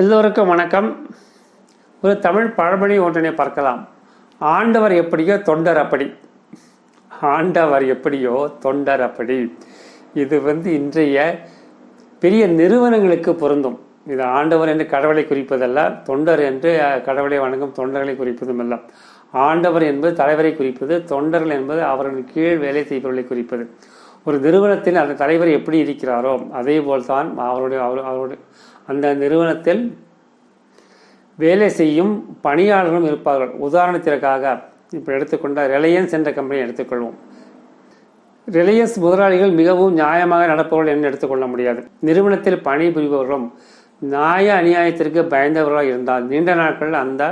எல்லோருக்கும் வணக்கம். ஒரு தமிழ் பழமொழி ஒன்றினை பார்க்கலாம். ஆண்டவர் எப்படியோ தொண்டர் அப்படி. ஆண்டவர் எப்படியோ தொண்டர் அப்படி. இது வந்து இன்றைய பெரிய நிறுவனங்களுக்கு பொருந்தும். இது ஆண்டவர் என்று கடவுளை குறிப்பதல்ல தொண்டர் என்று கடவுளை வணங்கும் தொண்டர்களை குறிப்பதும் அல்ல. ஆண்டவர் என்பது தலைவரை குறிப்பது தொண்டர்கள் என்பது அவர்களின் கீழ் வேலை செய்பவர்களை குறிப்பது. ஒரு நிறுவனத்தில் அந்த தலைவர் எப்படி இருக்கிறாரோ அதே போல்தான் அவருடைய அவர் அவருடைய அந்த நிறுவனத்தில் வேலை செய்யும் பணியாளர்களும் இருப்பார்கள். உதாரணத்திற்காக இப்போ எடுத்துக்கொண்ட ரிலையன்ஸ் என்ற கம்பெனியை எடுத்துக்கொள்வோம். ரிலையன்ஸ் முதலாளிகள் மிகவும் நியாயமாக நடப்பவர்கள் என்று எடுத்துக்கொள்ள முடியாது. நிறுவனத்தில் பணிபுரிபவர்களும் நியாய அநியாயத்திற்கு பயந்தவர்களாக இருந்தால் நீண்ட நாட்கள் அந்த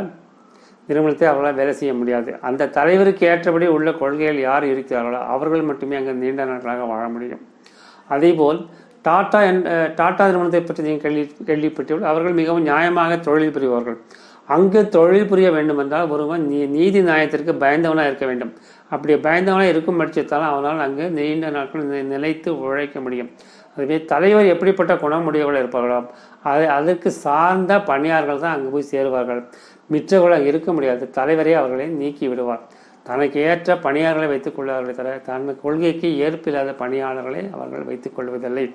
நிறுவனத்தை அவர்களால் வேலை செய்ய முடியாது. அந்த தலைவருக்கு ஏற்றபடி உள்ள கொள்கைகள் யார் இருக்கிறார்களோ அவர்கள் மட்டுமே அங்கே நீண்ட நாட்களாக வாழ முடியும். அதேபோல் டாடா என் டாடா நிறுவனத்தை பற்றி நீங்கள் கேள்வி கேள்விப்பட்டீர்கள் அவர்கள் மிகவும் நியாயமாக தொழில் புரிவார்கள் அங்கு தொழில் புரிய வேண்டுமென்றால் ஒருவன் நீ நீதி நியாயத்திற்கு பயந்தவனாக இருக்க வேண்டும். அப்படி பயந்தவனாக இருக்கும் பட்சத்தால் அவனால் அங்கு நீண்ட நாட்கள் நி- நிலைத்து உழைக்க முடியும். அதுவே தலைவர் எப்படிப்பட்ட குணமுடையவர்கள் இருப்பார்களோ அது அதற்கு சார்ந்த பணியாளர்கள் தான் அங்கு போய் சேருவார்கள். மிச்சவர்கள் இருக்க முடியாது. தலைவரே அவர்களை நீக்கி விடுவார். தனக்கு ஏற்ற பணியாளர்களை வைத்துக் கொள்வார்களே தவிர தன் கொள்கைக்கு ஏற்பில்லாத பணியாளர்களை அவர்கள் வைத்துக் கொள்வதில்லை.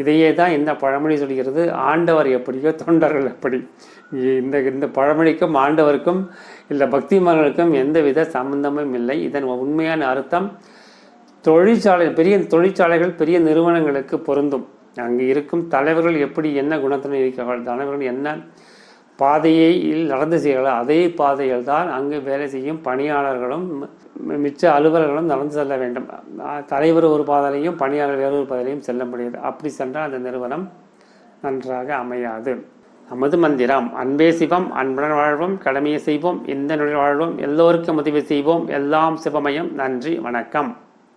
இதையே தான் இந்த பழமொழி சொல்கிறது. ஆண்டவர் எப்படியோ தொண்டர்கள் எப்படி இந்த இந்த பழமொழிக்கும் ஆண்டவருக்கும் இல்லை பக்திமான்களுக்கும் எந்தவித சம்பந்தமும் இல்லை. இதன் உண்மையான அர்த்தம் தொழிற்சாலை பெரிய தொழிற்சாலைகள் பெரிய நிறுவனங்களுக்கு பொருந்தும். அங்கு இருக்கும் தலைவர்கள் எப்படி என்ன குணத்துடன் இருக்கிறார்கள் தலைவர்கள் என்ன பாதையை நடந்து செய்கிறார்கள் அதே பாதையில் தான் அங்கு வேலை செய்யும் பணியாளர்களும் மி- மிச்ச அலுவலர்களும் நடந்து செல்ல வேண்டும். தலைவர் ஒரு பாதையிலையும் பணியாளர் வேறொரு பாதையிலையும் செல்ல முடியாது. அப்படி சென்றால் அந்த நிறுவனம் நன்றாக அமையாது. நமது மந்திரம் அன்பே சிவம் அன்புடன் வாழ்வோம் கடமையை செய்வோம் இந்த நொழில் வாழ்வோம் எல்லோருக்கும் உதவி செய்வோம். எல்லாம் சிவமயம். நன்றி வணக்கம்.